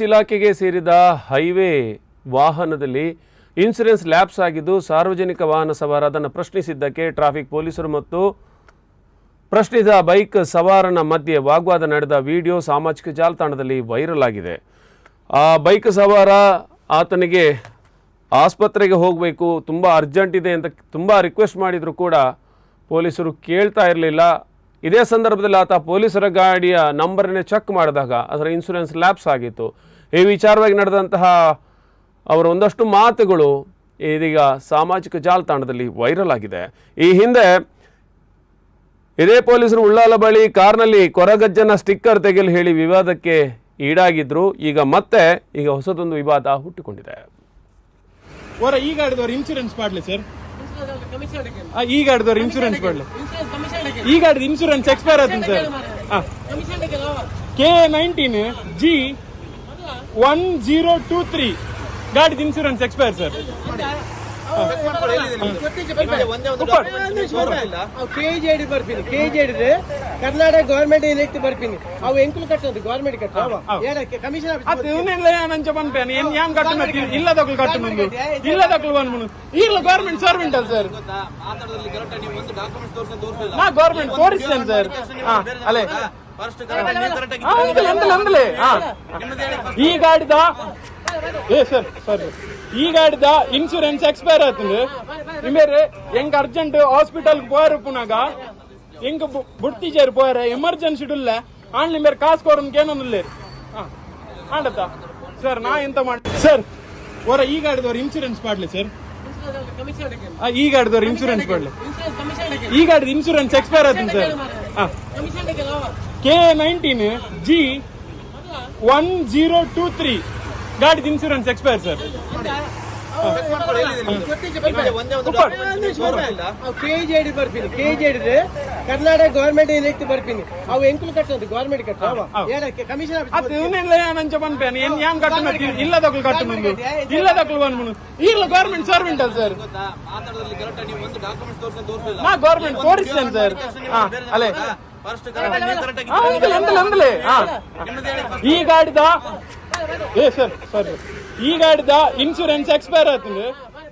ಇಲಾಖೆಗೆ ಸೇರಿದ ಹೈವೇ ವಾಹನದಲ್ಲಿ ಇನ್ಸೂರೆನ್ಸ್ ಲ್ಯಾಪ್ಸ್ ಆಗಿದ್ದು ಸಾರ್ವಜನಿಕ ವಾಹನ ಸವಾರ ಅದನ್ನು ಪ್ರಶ್ನಿಸಿದ್ದಕ್ಕೆ ಟ್ರಾಫಿಕ್ ಪೊಲೀಸರು ಮತ್ತು ಪ್ರಶ್ನಿಸಿದ ಬೈಕ್ ಸವಾರನ ಮಧ್ಯೆ ವಾಗ್ವಾದ ನಡೆದ ವಿಡಿಯೋ ಸಾಮಾಜಿಕ ಜಾಲತಾಣದಲ್ಲಿ ವೈರಲ್ ಆಗಿದೆ. ಆ ಬೈಕ್ ಸವಾರ ಆತನಿಗೆ ಆಸ್ಪತ್ರೆಗೆ ಹೋಗಬೇಕು, ತುಂಬ ಅರ್ಜೆಂಟ್ ಇದೆ ಅಂತ ತುಂಬ ರಿಕ್ವೆಸ್ಟ್ ಮಾಡಿದರೂ ಕೂಡ ಪೊಲೀಸರು ಕೇಳ್ತಾ ಇರಲಿಲ್ಲ. ಇದೇ ಸಂದರ್ಭದಲ್ಲಿ ಆತ ಪೊಲೀಸರ ಗಾಡಿಯ ನಂಬರನ್ನೇ ಚೆಕ್ ಮಾಡಿದಾಗ ಅದರ ಇನ್ಶೂರೆನ್ಸ್ ಲ್ಯಾಪ್ಸ್ ಆಗಿತ್ತು. ಈ ವಿಚಾರವಾಗಿ ನಡೆದಂತಹ ಅವರ ಒಂದಷ್ಟು ಮಾತುಗಳು ಇದೀಗ ಸಾಮಾಜಿಕ ಜಾಲತಾಣದಲ್ಲಿ ವೈರಲ್ ಆಗಿದೆ. ಈ ಹಿಂದೆ ಇದೇ ಪೊಲೀಸರು ಉಳ್ಳಾಲ ಬಳಿ ಕಾರ್ನಲ್ಲಿ ಕೊರಗಜ್ಜನ ಸ್ಟಿಕ್ಕರ್ ತೆಗೆಯಲು ಹೇಳಿ ವಿವಾದಕ್ಕೆ ಈಡಾಗಿದ್ರು. ಈಗ ಮತ್ತೆ ಈಗ ಹೊಸದೊಂದು ವಿವಾದ ಹುಟ್ಟಿಕೊಂಡಿದೆ. ಇನ್ಶೂರೆನ್ಸ್ ಮಾಡಲಿ ಸರ್ ಈ ಗಾಡಿದವ್ರು ಇನ್ಸೂರೆನ್ಸ್ ಕೊಡ್ಲಿ ಈ ಗಾಡಿದ ಇನ್ಶೂರೆನ್ಸ್ ಎಕ್ಸ್ಪೈರ್ ಆಯ್ತು sir K nineteen G one zero two three ಗಾಡಿದ insurance expire sir KJD ಬರ್ತೀನಿ ಕೆಜೆಡಿ ಕರ್ನಾಟಕ ಗವರ್ಮೆಂಟ್ ಇಲೆಕ್ಟ್ ಬರ್ತೀನಿ ಅವು ಎಂಕುಲು ಕಟ್ಟೋದು ಏನಕ್ಕೆ ಕಮಿಷನ್ ಅದು ಇವನ್ನೆಲ್ಲ ನಂಚ ಪನ್ಪೇನು ಏನ್ ಯಾನ್ ಕಟ್ಟು ಇಲ್ಲ ಕಟ್ಟು ಮುಂದು ಇಲ್ಲ ಗೌರ್ಮೆಂಟ್ ಸರ್ವೆಂಟ್ ಅಲ್ಲ ಸರ್ ನಾ ಗೌರ್ಮೆಂಟ್ ತೋರಿಸ್ತೇನೆ ಸರ್ ಹಾ ಅಲ್ಲೇ ಹಾ, ಅಂದ್ಲೆ, ಅಂದ್ಲೆ, ಅಂದ್ಲೆ. ಹಾ. ಈ ಗಾಡಿದ ಏ ಸರ್ ಸರ್ ಈ ಗಾಡಿದ ಇನ್ಶೂರೆನ್ಸ್ ಎಕ್ಸ್ಪೈರ್ ಆಯ್ತಂದು ನಿಮೇರೆ ಹೆಂಗ್ ಅರ್ಜೆಂಟ್ ಹಾಸ್ಪಿಟಲ್ போற ಪುನಾಗ ಹೆಂಗ್ ಬುಡ್ತಿಜಾರು போற ಎಮರ್ಜೆನ್ಸಿ ಇಲ್ಲ ಆನ್ಲಿ ಮೇರೆ ಕಾಸು ಕೊರನ್ಗೆ ಏನೊಂದಿಲ್ಲ ಆಂಡತ್ತ ಸರ್ ನಾ ಎಂತ ಮಾಡಿ ಸರ್ ಓರ ಈ ಗಾಡಿದವ್ರು ಇನ್ಶೂರೆನ್ಸ್ ಮಾಡ್ಲಿ ಸರ್ ಕಮಿಷನ್ ಈ ಗಾಡಿದವ್ರು ಇನ್ಶೂರೆನ್ಸ್ ಮಾಡ್ಲಿ ಇನ್ಸೂರೆನ್ಸ್ ಕಮಿಷನ್ ಈ ಗಾಡಿದ ಇನ್ಶೂರೆನ್ಸ್ ಎಕ್ಸ್ಪೈರ್ ಆಯ್ತು sir commission K nineteen G one zero two three ಗಾಡಿದ insurance expire sir KJD ಬರ್ತೀನಿ ಕೆಜೆಡಿ ಕರ್ನಾಟಕ ಗವರ್ಮೆಂಟ್ ಇಲೆಕ್ಟ್ ಬರ್ತೀನಿ ಅವು ಎಂಕುಲ್ ಕಟ್ಟಂತ ಗವರ್ಮೆಂಟ್ ಕಟ್ಟೋದು ಏನಕ್ಕೆ ಕಮಿಷನ್ ನಂಚ ಪನ್ಪೇನು ಏನ್ ಯಾನ್ ಕಟ್ಟು ಇಲ್ಲ ತಗೊಳ್ ಕಟ್ಟು ಮುಂದು ಇಲ್ಲ ತಗೊಳ್ ಬಂದ್ಬಿಡು ಇಲ್ಲ ಗೌರ್ಮೆಂಟ್ ಸರ್ವೆಂಟ್ ಅಲ್ಲ ಸರ್ ನಾ ಗೌರ್ಮೆಂಟ್ ತೋರಿಸ್ತೇನೆ ಸರ್ ಹಾ ಅಲ್ಲೇ. ಈ ಗಾಡಿದ ಏ ಸರ್ ಸರ್ ಈ ಗಾಡಿದ ಇನ್ಶೂರೆನ್ಸ್ ಎಕ್ಸ್ಪೈರ್ ಆಯ್ತಂದು